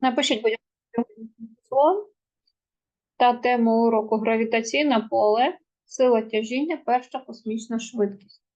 Напишіть, будь ласка, та тему уроку гравітаційне поле, сила тяжіння, перша космічна швидкість.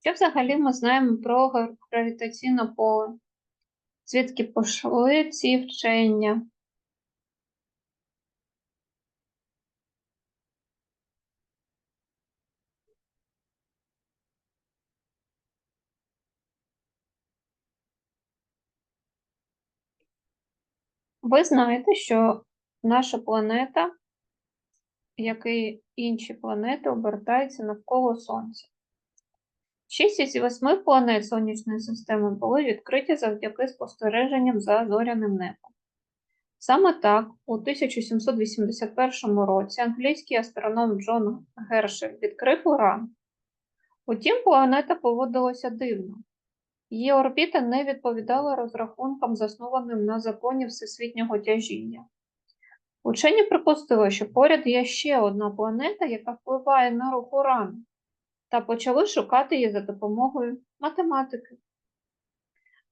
Що взагалі ми знаємо про гравітаційне поле? Звідки пішли ці вчення? Ви знаєте, що наша планета, як і інші планети, обертається навколо Сонця. Шість із восьми планет Сонячної системи були відкриті завдяки спостереженням за зоряним небом. Саме так, у 1781 році англійський астроном Джон Гершель відкрив Уран. Утім, планета поводилася дивно. Її орбіта не відповідала розрахункам, заснованим на законі всесвітнього тяжіння. Учені припустили, що поряд є ще одна планета, яка впливає на рух Урану, та почали шукати її за допомогою математики.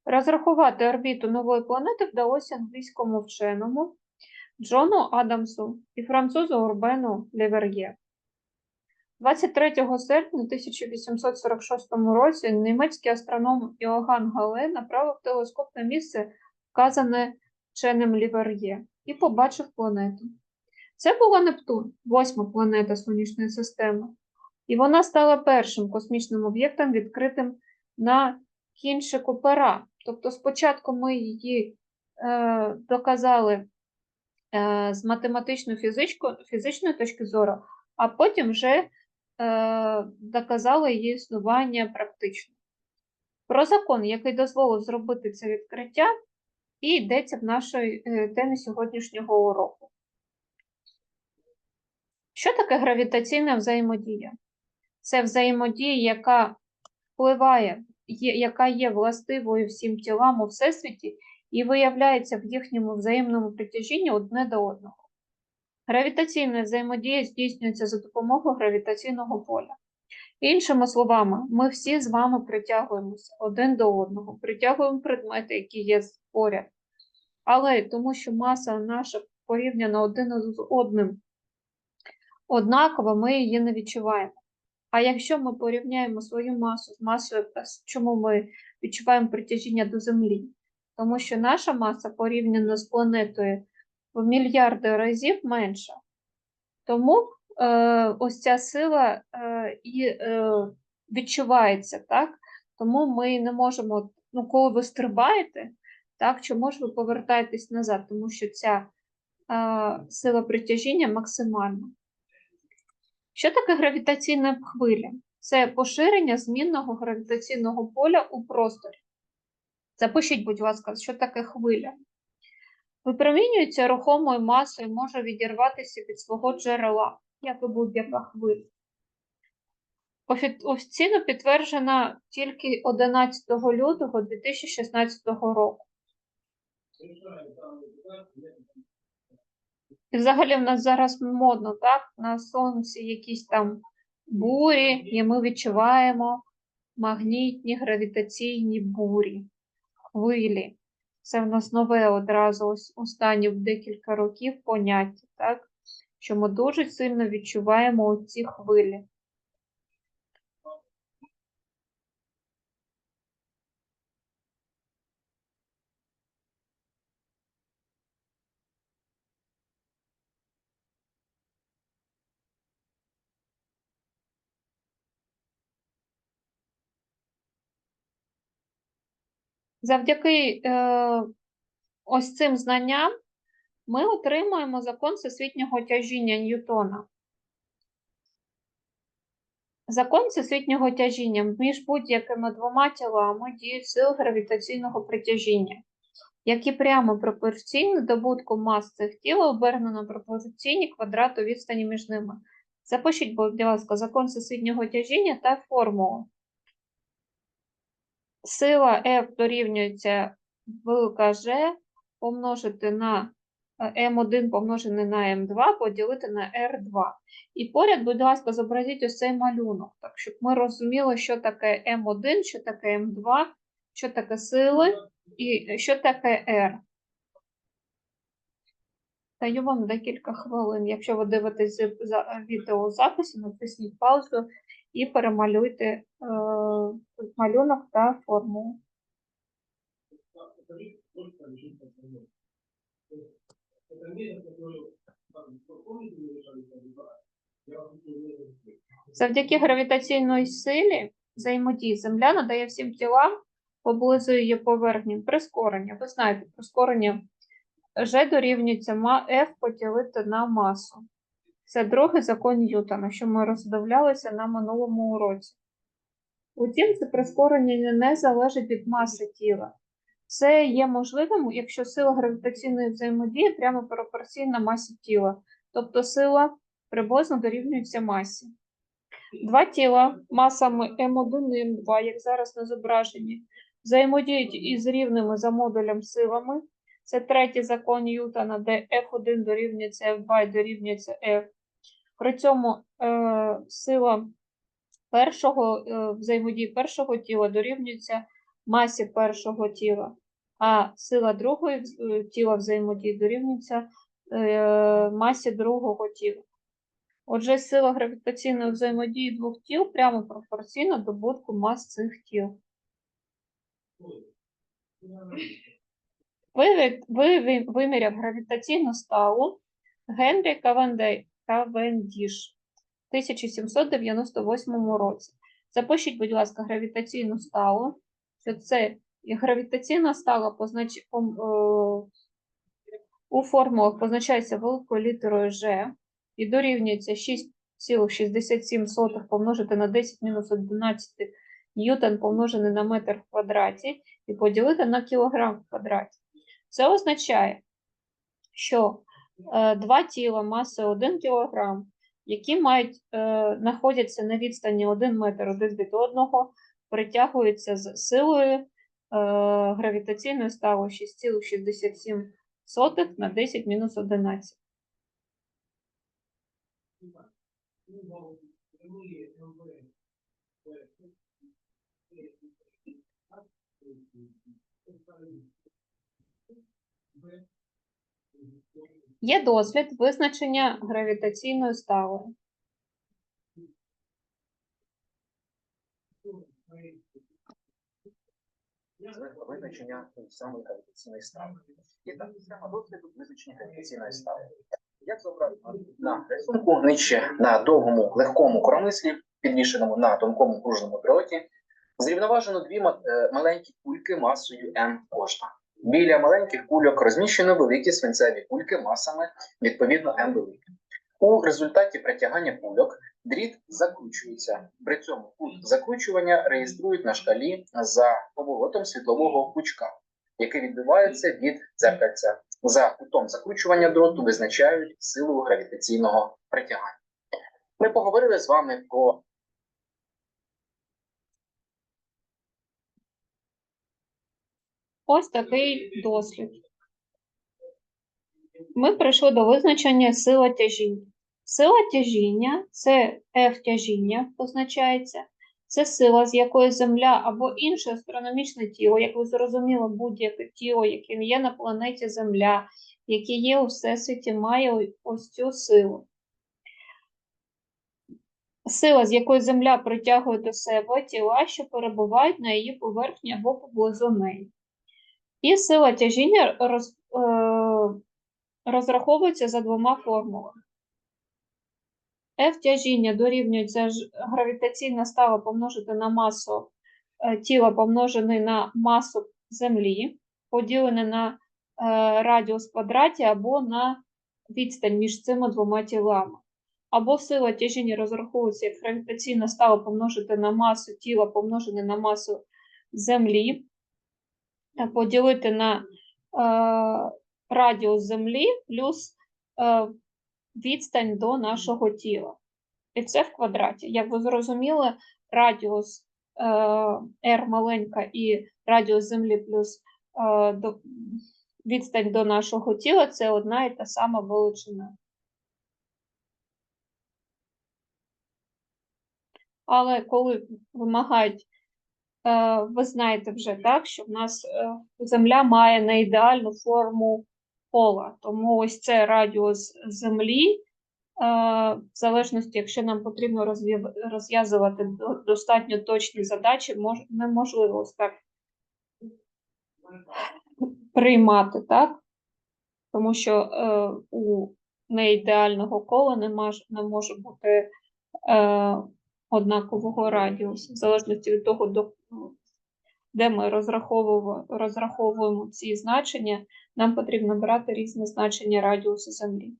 Розрахувати орбіту нової планети вдалося англійському вченому Джону Адамсу і французу Урбену Левер'є. 23 серпня 1846 році німецький астроном Іоганн Гале направив телескоп на місце, вказане вченим Лівер'є, і побачив планету. Це була Нептун, восьма планета Сонячної системи, і вона стала першим космічним об'єктом, відкритим на кінчику пера. Тобто спочатку ми її е, доказали е, з математично-фізичної точки зору, а потім вже е, доказали її існування практично. Про закон, який дозволив зробити це відкриття, і йдеться в нашій е, темі сьогоднішнього уроку. Що таке гравітаційна взаємодія? Це взаємодія, яка впливає, є, яка є властивою всім тілам у всесвіті і виявляється в їхньому взаємному притяжінні одне до одного. Гравітаційна взаємодія здійснюється за допомогою гравітаційного поля. Іншими словами, ми всі з вами притягуємося один до одного, притягуємо предмети, які є поряд. Але тому, що маса наша порівняна один з одним однакова, ми її не відчуваємо. А якщо ми порівняємо свою масу з масою, чому ми відчуваємо притяжіння до Землі? Тому що наша маса порівняно з планетою в мільярди разів менша. Тому е, ось ця сила е, і е, відчувається, так? Тому ми не можемо, ну, коли ви стрибаєте, так, чому ж ви повертаєтесь назад? Тому що ця е, сила притяжіння максимальна. Що таке гравітаційна хвиля? Це поширення змінного гравітаційного поля у просторі. Запишіть, будь ласка, що таке хвиля. Випромінюється рухомою масою, може відірватися від свого джерела, як і будь-яка хвиля. Офіційно підтверджена тільки 11 лютого 2016 року. І взагалі в нас зараз модно, так? На сонці якісь там бурі, і ми відчуваємо магнітні гравітаційні бурі, хвилі. Це в нас нове одразу останні декілька років поняття, так? Що ми дуже сильно відчуваємо ці хвилі. Завдяки е, ось цим знанням ми отримуємо закон всесвітнього тяжіння Ньютона. Закон всесвітнього тяжіння між будь-якими двома тілами діють сили гравітаційного притяжіння, які прямо пропорційні добутку мас цих тіл, обернено пропорційні квадрату відстані між ними. Запишіть, будь ласка, закон всесвітнього тяжіння та формулу. Сила F дорівнюється велика G помножити на е, М1 помножене на М2 поділити на R2. І поряд, будь ласка, зобразіть ось цей малюнок, так, щоб ми розуміли, що таке М1, що таке М2, що таке сили і що таке R. Даю вам декілька хвилин. Якщо ви дивитесь за- за відеозаписі, натисніть паузу і перемалюйте е, малюнок та формулу. Завдяки гравітаційної силі взаємодії Земля надає всім тілам поблизу її поверхні прискорення. Ви знаєте, прискорення G дорівнюється F поділити на масу. Це другий закон Ньютона, що ми роздивлялися на минулому уроці. Утім, це прискорення не залежить від маси тіла. Це є можливим, якщо сила гравітаційної взаємодії прямо пропорційна масі тіла, тобто сила приблизно дорівнюється масі. Два тіла масами М1 і М2, як зараз на зображенні, взаємодіють із рівними за модулем силами. Це третій закон Ньютона, де F1 дорівнюється F2 і дорівнюється F. При цьому е, сила першого е, взаємодії першого тіла дорівнюється масі першого тіла, а сила другого е, тіла взаємодії дорівнюється е, масі другого тіла. Отже, сила гравітаційної взаємодії двох тіл прямо пропорційна добутку мас цих тіл. Виміряв гравітаційну сталу Генрі Кавенде- Кавендіш в 1798 році. Запишіть, будь ласка, гравітаційну сталу, що це гравітаційна стала познач... е, у формулах позначається великою літерою G і дорівнюється 6,67 помножити на 10 мінус 11 ньютон помножений на метр в квадраті і поділити на кілограм в квадраті. Це означає, що два тіла масою 1 кг, які мають, е, знаходяться на відстані 1 метр один від одного, притягуються з силою е, гравітаційної стави 6,67 на 10 мінус 11. Є дослід визначення гравітаційної стави. визначення саме гравітаційної стави. І так, схема досліду визначення гравітаційної стави. Як зображено на рисунку нижче на довгому легкому коромислі, підвішеному на тонкому пружному дроті, зрівноважено дві е, маленькі кульки масою М кожна. Біля маленьких кульок розміщено великі свинцеві кульки масами відповідно М великі. У результаті притягання кульок дріт закручується. При цьому кут закручування реєструють на шкалі за поворотом світлового пучка, який відбивається від дзеркальця. За кутом закручування дроту визначають силу гравітаційного притягання. Ми поговорили з вами про Ось такий дослід. Ми прийшли до визначення сила тяжіння. Сила тяжіння це F тяжіння позначається. Це сила, з якої Земля або інше астрономічне тіло, як ви зрозуміли, будь-яке тіло, яке є на планеті Земля, яке є у Всесвіті, має ось цю силу. Сила, з якої Земля притягує до себе тіла, що перебувають на її поверхні або поблизу неї. І сила тяжіння роз, е, розраховується за двома формулами. F тяжіння дорівнюється гравітаційна стала помножити на масу е, тіла помножений на масу Землі, поділене на е, радіус квадраті або на відстань між цими двома тілами. Або сила тяжіння розраховується як гравітаційна стала помножити на масу тіла помножене на масу Землі, поділити на радіус Землі плюс е, відстань до нашого тіла. І це в квадраті. Як ви зрозуміли, радіус е, r маленька і радіус Землі плюс е, до, відстань до нашого тіла це одна і та сама величина. Але коли вимагають, е, ви знаєте вже так, що в нас е, Земля має не ідеальну форму кола. Тому ось це радіус Землі, е, в залежності, якщо нам потрібно розв'язувати достатньо точні задачі, неможливо ось так приймати, так? Тому що е, у неідеального кола не, може бути е, однакового радіусу, в залежності від того, до, де ми розраховуємо, розраховуємо ці значення, нам потрібно брати різні значення радіусу Землі.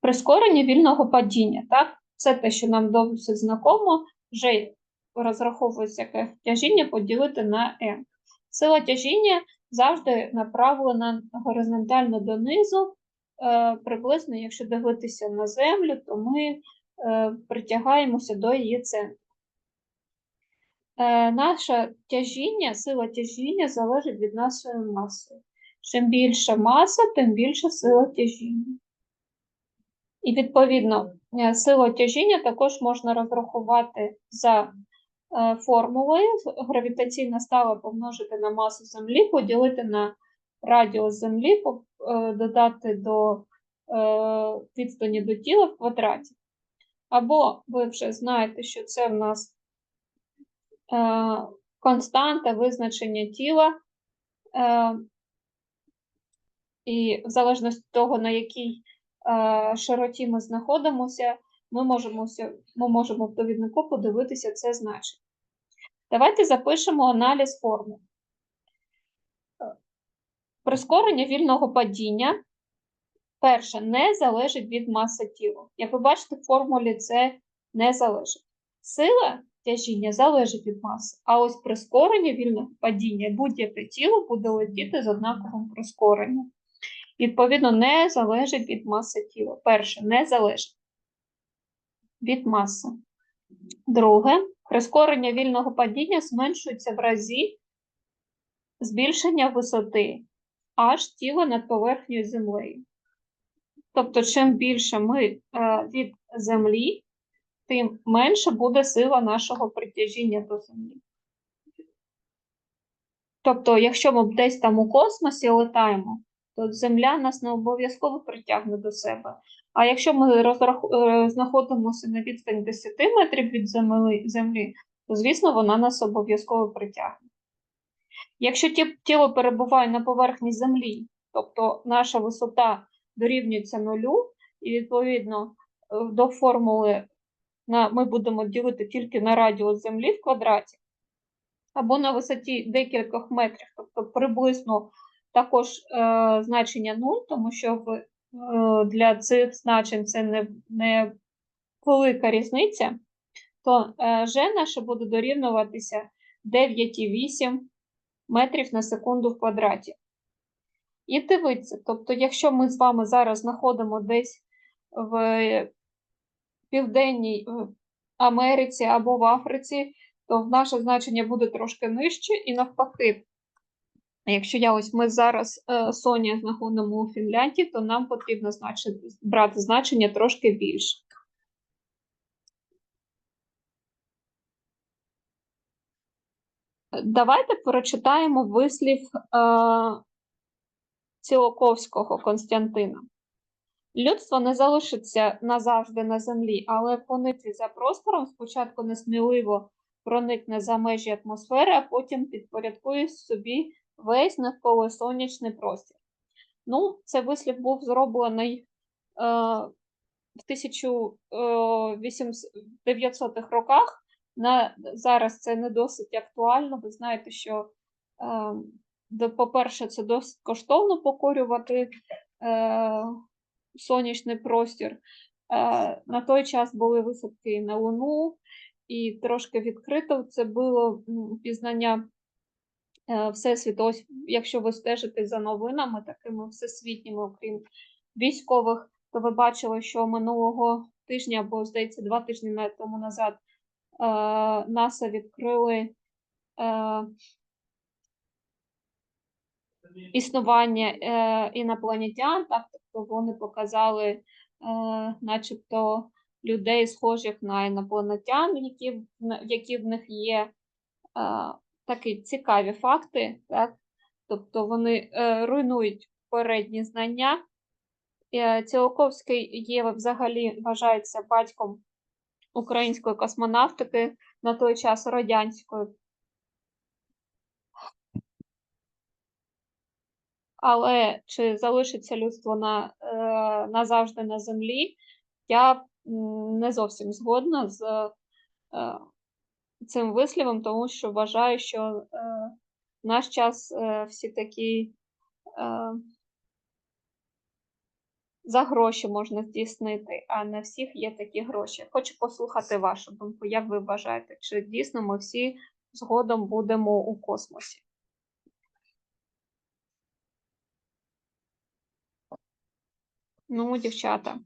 Прискорення вільного падіння, так? Це те, що нам досить знакомо, вже розраховується як тяжіння поділити на m. Сила тяжіння завжди направлена горизонтально донизу. Е, приблизно, якщо дивитися на землю, то ми е, притягаємося до її центру. Е, наше тяжіння, сила тяжіння залежить від нашої маси. Чим більша маса, тим більша сила тяжіння. І відповідно, е, силу тяжіння також можна розрахувати за е, формулою. Гравітаційна стала помножити на масу Землі, поділити на радіус Землі, додати до відстані до тіла в квадраті. Або ви вже знаєте, що це в нас константа визначення тіла. Е, і в залежності від того, на якій е, широті ми знаходимося, ми можемо, ми можемо в довіднику подивитися це значення. Давайте запишемо аналіз формул. Е, Прискорення вільного падіння, перше, не залежить від маси тіла. Як ви бачите, в формулі це не залежить. Сила тяжіння залежить від маси, а ось прискорення вільного падіння будь-яке тіло буде летіти з однаковим прискоренням. Відповідно, не залежить від маси тіла. Перше, не залежить від маси. Друге, прискорення вільного падіння зменшується в разі збільшення висоти аж тіла над поверхнею землею. Тобто, чим більше ми е, від землі, тим менше буде сила нашого притяжіння до землі. Тобто, якщо ми десь там у космосі летаємо, то Земля нас не обов'язково притягне до себе. А якщо ми розрах... е, знаходимося на відстані 10 метрів від землі, землі, то, звісно, вона нас обов'язково притягне. Якщо тіло перебуває на поверхні Землі, тобто наша висота дорівнюється нулю, і відповідно е, до формули на, ми будемо ділити тільки на радіус Землі в квадраті, або на висоті декількох метрів, тобто приблизно також е, значення 0, тому що в, е, для цих значень це не, не велика різниця, то е, G наше буде дорівнюватися 9,8 метрів на секунду в квадраті. І дивіться, тобто, якщо ми з вами зараз знаходимо десь в Південній е, Америці або в Африці, то наше значення буде трошки нижче, і навпаки, якщо я ось ми зараз е, Соня знаходимо у Фінляндії, то нам потрібно значити, брати значення трошки більше. Давайте прочитаємо вислів е, Цілоковського Константина. Людство не залишиться назавжди на землі, але гонитві за простором спочатку несміливо проникне за межі атмосфери, а потім підпорядкує собі весь навколосонячний простір. Ну, цей вислів був зроблений е, в 1900-х роках. На, зараз це не досить актуально. Ви знаєте, що, е, по-перше, це досить коштовно покорювати е, сонячний простір. Е, на той час були висадки на Луну, і трошки відкрито це було пізнання е, Всесвіт, ось якщо ви стежите за новинами такими всесвітніми, окрім військових, то ви бачили, що минулого тижня, або, здається, два тижні тому назад е, НАСА відкрили існування е, інопланетян, так, тобто вони показали, е, начебто, людей, схожих на інопланетян, які, які в них є е, такі цікаві факти, так? Тобто вони руйнують попередні знання. Ціолковський є взагалі вважається батьком української космонавтики на той час радянської. Але чи залишиться людство на, е, назавжди на землі, я не зовсім згодна з е, цим вислівом, тому що вважаю, що е, в наш час е, всі такі е, за гроші можна здійснити, а не всіх є такі гроші. Хочу послухати вашу думку. Як ви вважаєте, чи дійсно ми всі згодом будемо у космосі? Ну, дівчата.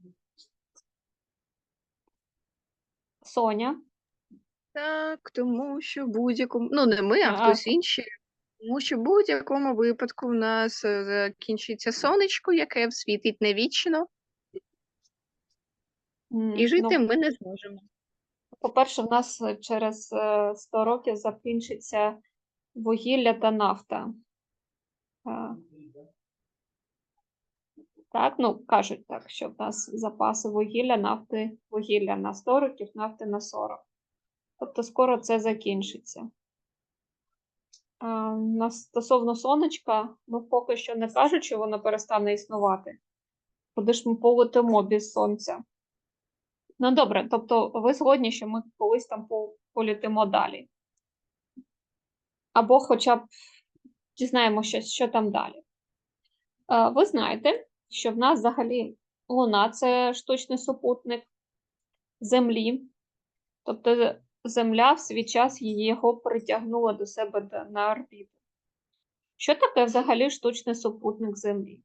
Соня. Так, тому що будь-якому, ну не ми, а Так. хтось інший. Тому що в будь-якому випадку в нас е, закінчиться сонечко, яке світить невічно, М, і жити ну, ми не зможемо. По-перше, в нас е, через е, 100 років закінчиться вугілля та нафта. Е, Так, ну кажуть так, що в нас запаси вугілля, нафти, вугілля на 100 років, нафти на 40. Тобто скоро це закінчиться. А, стосовно сонечка, ну поки що не кажуть, що воно перестане існувати. Куди ж ми полетимо без сонця? Ну добре, тобто ви згодні, що ми колись там по- політимо далі. Або хоча б дізнаємося, що там далі. Ви знаєте, що в нас взагалі Луна це штучний супутник Землі. Тобто Земля в свій час його притягнула до себе на орбіту. Що таке взагалі штучний супутник Землі?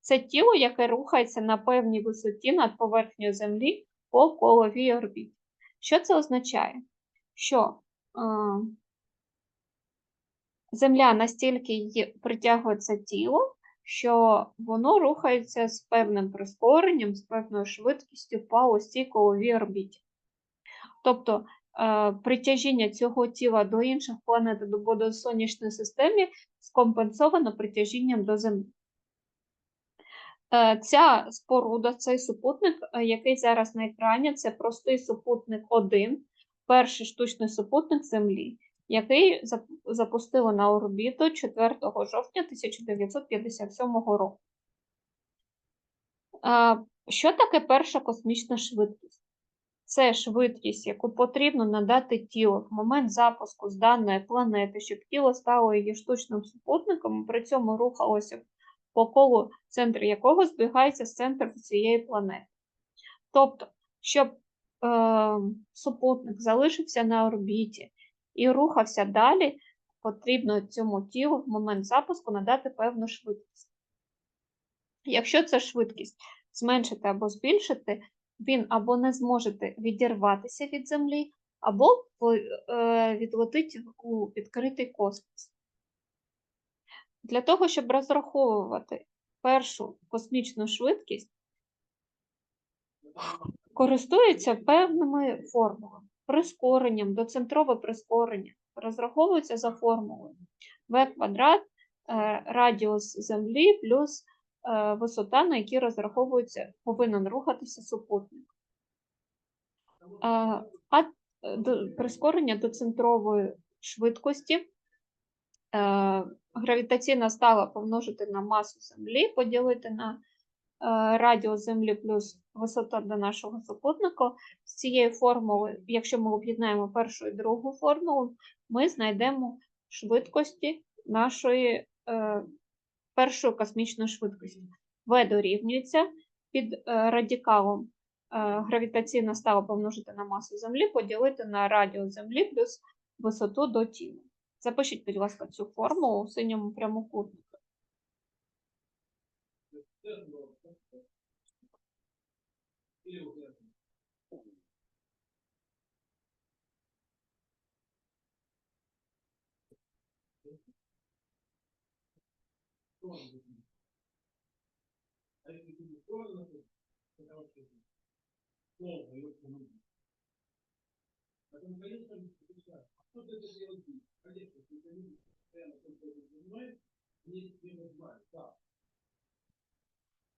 Це тіло, яке рухається на певній висоті над поверхнею Землі по коловій орбіті. Що це означає? Що е, Земля настільки її притягує це тіло, що воно рухається з певним прискоренням, з певною швидкістю по ось цій коловій орбіті. Тобто е, притяжіння цього тіла до інших планет або до сонячної системи скомпенсовано притяжінням до Землі. Е, Ця споруда, цей супутник, е, який зараз на екрані, це простий супутник 1, перший штучний супутник Землі, який зап- запустили на орбіту 4 жовтня 1957 року. Що таке перша космічна швидкість? Це швидкість, яку потрібно надати тілу в момент запуску з даної планети, щоб тіло стало її штучним супутником, при цьому рухалося по колу, центр якого збігається з центром цієї планети. Тобто, щоб е, супутник залишився на орбіті і рухався далі, потрібно цьому тілу в момент запуску надати певну швидкість. Якщо ця швидкість зменшити або збільшити, він або не зможе відірватися від Землі, або е, відлетить у відкритий космос. Для того, щоб розраховувати першу космічну швидкість, користуються певними формулами. Прискоренням, доцентрове прискорення розраховується за формулою v квадрат е, радіус Землі плюс е, висота, на якій розраховується, повинен рухатися супутник. Е, А прискорення до центрової швидкості гравітаційна стала помножити на масу Землі, поділити на радіус Землі плюс висота до нашого супутника. З цієї формули, якщо ми об'єднаємо першу і другу формулу, ми знайдемо швидкості нашої е, першої космічної швидкості. В дорівнюється під е, радикалом е, гравітаційна стала помножити на масу Землі, поділити на радіус Землі плюс висоту до тіла. Запишіть, будь ласка, цю формулу у синьому прямокутнику.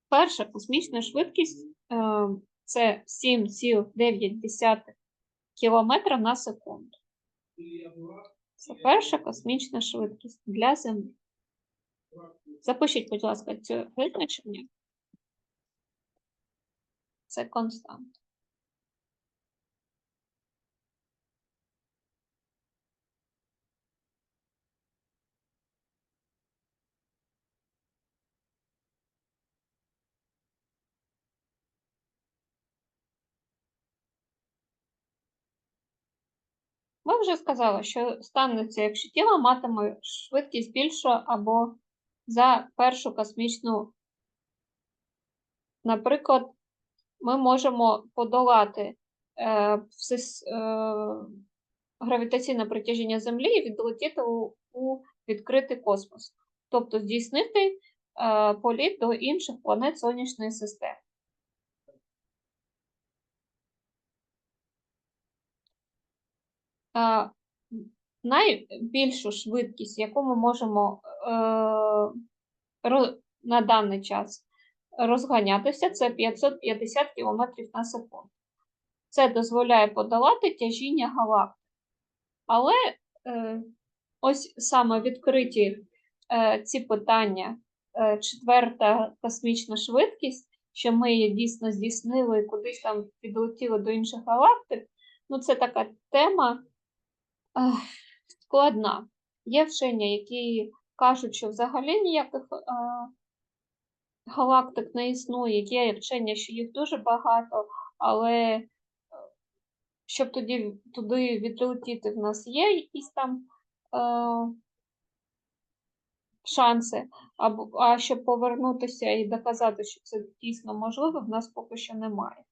Перша космічна швидкість е, це 7,9 км на секунду. Це перша космічна швидкість для Землі. Запишіть, будь ласка, це визначення. Це константа. Ми вже сказали, що станеться, якщо тіло матиме швидкість більшу або за першу космічну. Наприклад, ми можемо подолати е, всес- е, гравітаційне притяжіння Землі і відлетіти у, у відкритий космос, тобто здійснити е, політ до інших планет Сонячної системи. Найбільшу швидкість, яку ми можемо е, на даний час розганятися, це 550 км на секунду. Це дозволяє подолати тяжіння галактик. Але е, ось саме відкриті е, ці питання, е, четверта космічна швидкість, що ми її дійсно здійснили і кудись там підлетіли до інших галактик, ну це така тема складна. Є вчені, які кажуть, що взагалі ніяких е, галактик не існує. Є вчені, що їх дуже багато, але е, щоб тоді туди відлетіти, в нас є якісь там е, шанси. Або, а щоб повернутися і доказати, що це дійсно можливо, в нас поки що немає.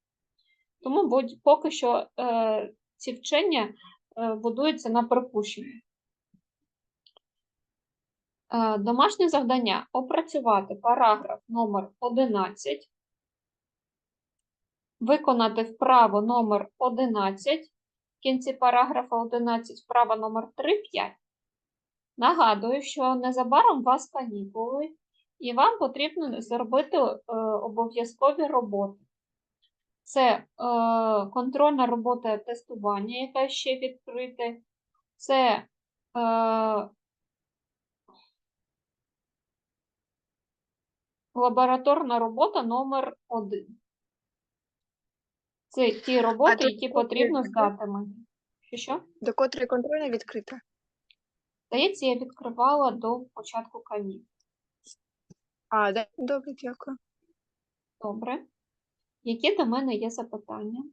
Тому будь, поки що е, ці вчення е, будуються на припущенні. Е, Домашнє завдання опрацювати параграф номер 11, виконати вправо номер 11, в кінці параграфа 11 вправа номер 3, 5. Нагадую, що незабаром вас канікули, і вам потрібно зробити е, обов'язкові роботи. Це е, контрольна робота тестування, яка ще відкрита. Це е, лабораторна робота номер 1. Це ті роботи, які потрібно здати мені. Що що? До котрої контрольна відкрита. Здається, я відкривала до початку канікул. А, да? Добре, дякую. Добре. Які до мене є запитання?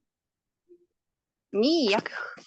Ніяких.